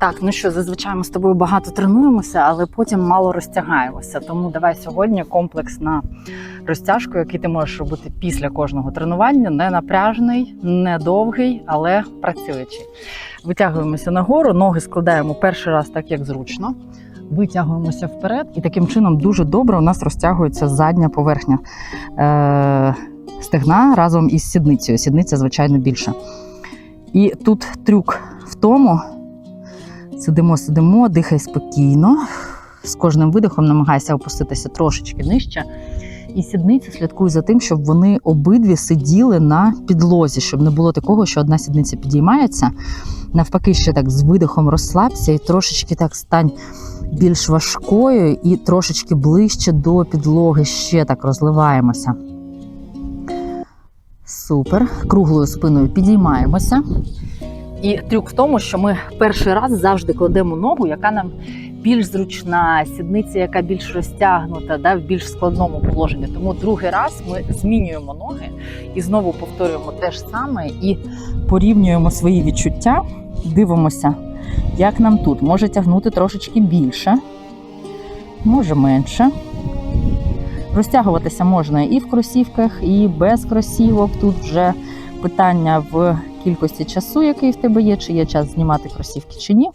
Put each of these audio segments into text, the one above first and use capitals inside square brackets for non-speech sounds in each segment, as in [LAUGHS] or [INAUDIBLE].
Так, ну що, зазвичай ми з тобою багато тренуємося, але потім мало розтягаємося. Тому давай сьогодні комплекс на розтяжку, який ти можеш робити після кожного тренування. Не напряжний, не довгий, але працюючий. Витягуємося нагору, ноги складаємо перший раз так, як зручно. Витягуємося вперед, і таким чином дуже добре у нас розтягується задня поверхня е- стегна разом із сідницею. Сідниця, звичайно, більша. І тут трюк в тому. Сидимо, сидимо, дихай спокійно. З кожним видихом намагайся опуститися трошечки нижче. І сідниці слідкуй за тим, щоб вони обидві сиділи на підлозі, щоб не було такого, що одна сідниця підіймається. Навпаки, ще так з видихом розслабся і трошечки так стань більш важкою і трошечки ближче до підлоги. Ще так розливаємося. Супер. Круглою спиною підіймаємося. І трюк в тому, що ми перший раз завжди кладемо ногу, яка нам більш зручна, сідниця, яка більш розтягнута, да, в більш складному положенні. Тому другий раз ми змінюємо ноги і знову повторюємо те ж саме і порівнюємо свої відчуття, дивимося, як нам тут може тягнути трошечки більше, може менше. Розтягуватися можна і в кросівках, і без кросівок. Тут вже питання в кількості часу, який в тебе є, чи є час знімати кросівки чи ні.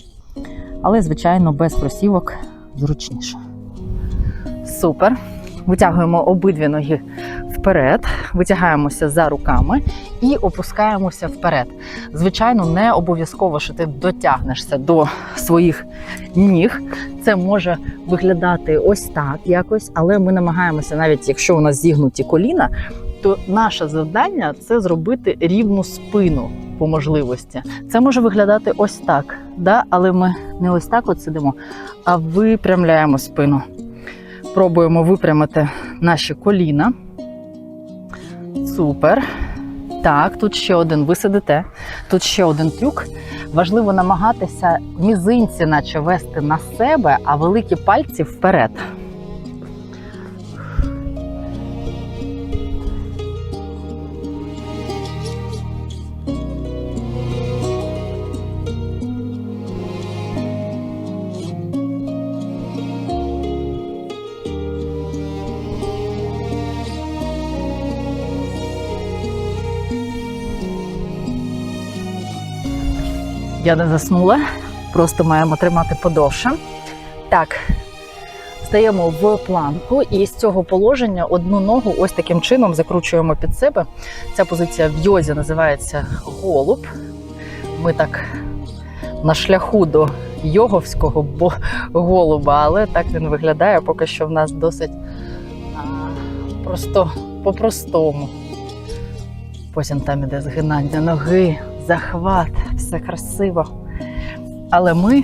Але, звичайно, без кросівок зручніше. Супер. Витягуємо обидві ноги вперед, витягаємося за руками і опускаємося вперед. Звичайно, не обов'язково, що ти дотягнешся до своїх ніг. Це може виглядати ось так якось, але ми намагаємося, навіть якщо у нас зігнуті коліна, то наше завдання це зробити рівну спину по можливості. Це може виглядати ось так, да? але ми не ось так от сидимо, а випрямляємо спину. Пробуємо випрямити наші коліна. Супер. Так, тут ще один. Ви сидите. Тут ще один трюк. Важливо намагатися мізинці, наче вести на себе, а великі пальці вперед. Я не заснула, просто маємо тримати подовше. Так, стаємо в планку, і з цього положення одну ногу ось таким чином закручуємо під себе. Ця позиція в йозі називається голуб. Ми так на шляху до йоговського голуба, але так він виглядає поки що в нас досить просто по-простому. Потім там іде згинання ноги, захват, все красиво. Але ми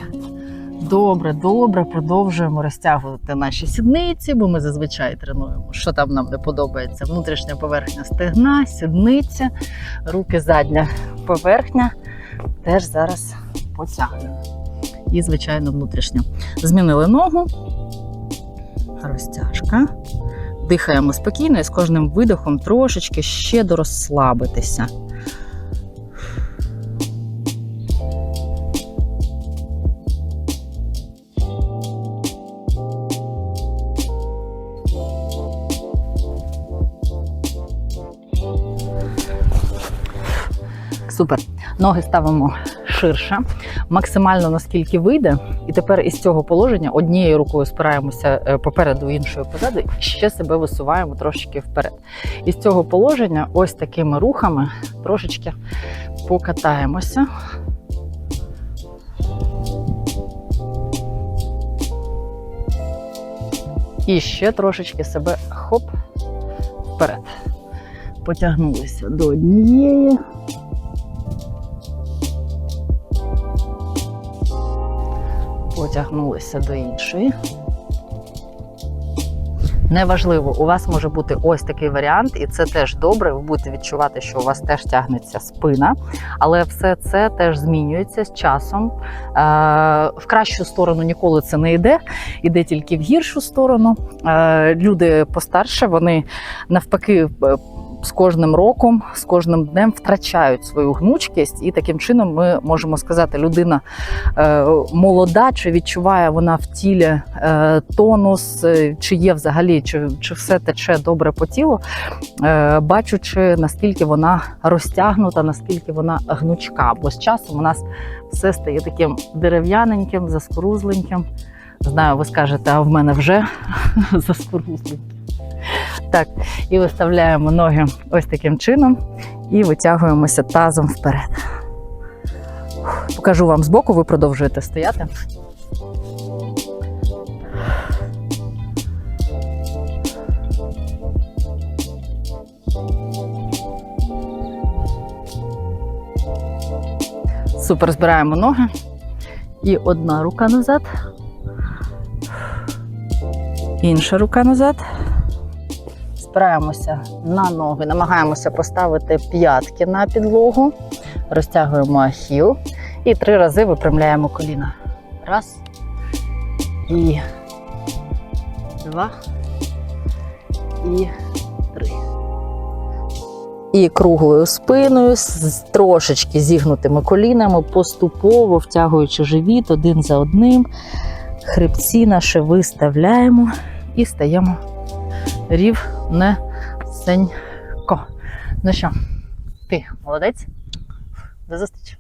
добре, добре продовжуємо розтягувати наші сідниці, бо ми зазвичай тренуємо, що там нам не подобається. Внутрішня поверхня стегна, сідниця, руки задня поверхня. Теж зараз потягнемо. І, звичайно, внутрішня. Змінили ногу. Розтяжка. Дихаємо спокійно і з кожним видихом трошечки ще дорозслабитися. Супер. Ноги ставимо ширше, максимально наскільки вийде. І тепер із цього положення однією рукою спираємося е, попереду, іншою позаду, і ще себе висуваємо трошечки вперед. Із цього положення, ось такими рухами, трошечки покатаємося. І ще трошечки себе хоп вперед. Потягнулися до однієї. Потягнулися до іншої. Неважливо, у вас може бути ось такий варіант, і це теж добре. Ви будете відчувати, що у вас теж тягнеться спина, але все це теж змінюється з часом. Е, В кращу сторону ніколи це не йде, іде тільки в гіршу сторону. Е, Люди постарше, вони навпаки. З кожним роком, з кожним днем втрачають свою гнучкість, і таким чином ми можемо сказати, людина е, молода, чи відчуває вона в тілі е, тонус, е, чи є взагалі, чи, чи все тече добре по тілу, бачучи наскільки вона розтягнута, наскільки вона гнучка. Бо з часом у нас все стає таким дерев'яненьким, заскорузленьким. Знаю, ви скажете, а в мене вже [LAUGHS] заскорузленьким. Так, і виставляємо ноги ось таким чином і витягуємося тазом вперед. Покажу вам збоку, ви продовжуєте стояти. Супер, збираємо ноги. І одна рука назад. Інша рука назад. Спираємося на ноги, намагаємося поставити п'ятки на підлогу, розтягуємо ахіл і три рази випрямляємо коліна. Раз. І два. І три. І круглою спиною, з трошечки зігнутими колінами, поступово втягуючи живіт один за одним. Хребці наші виставляємо і стаємо рівнесенько. Ну що, ти молодець? До зустрічі!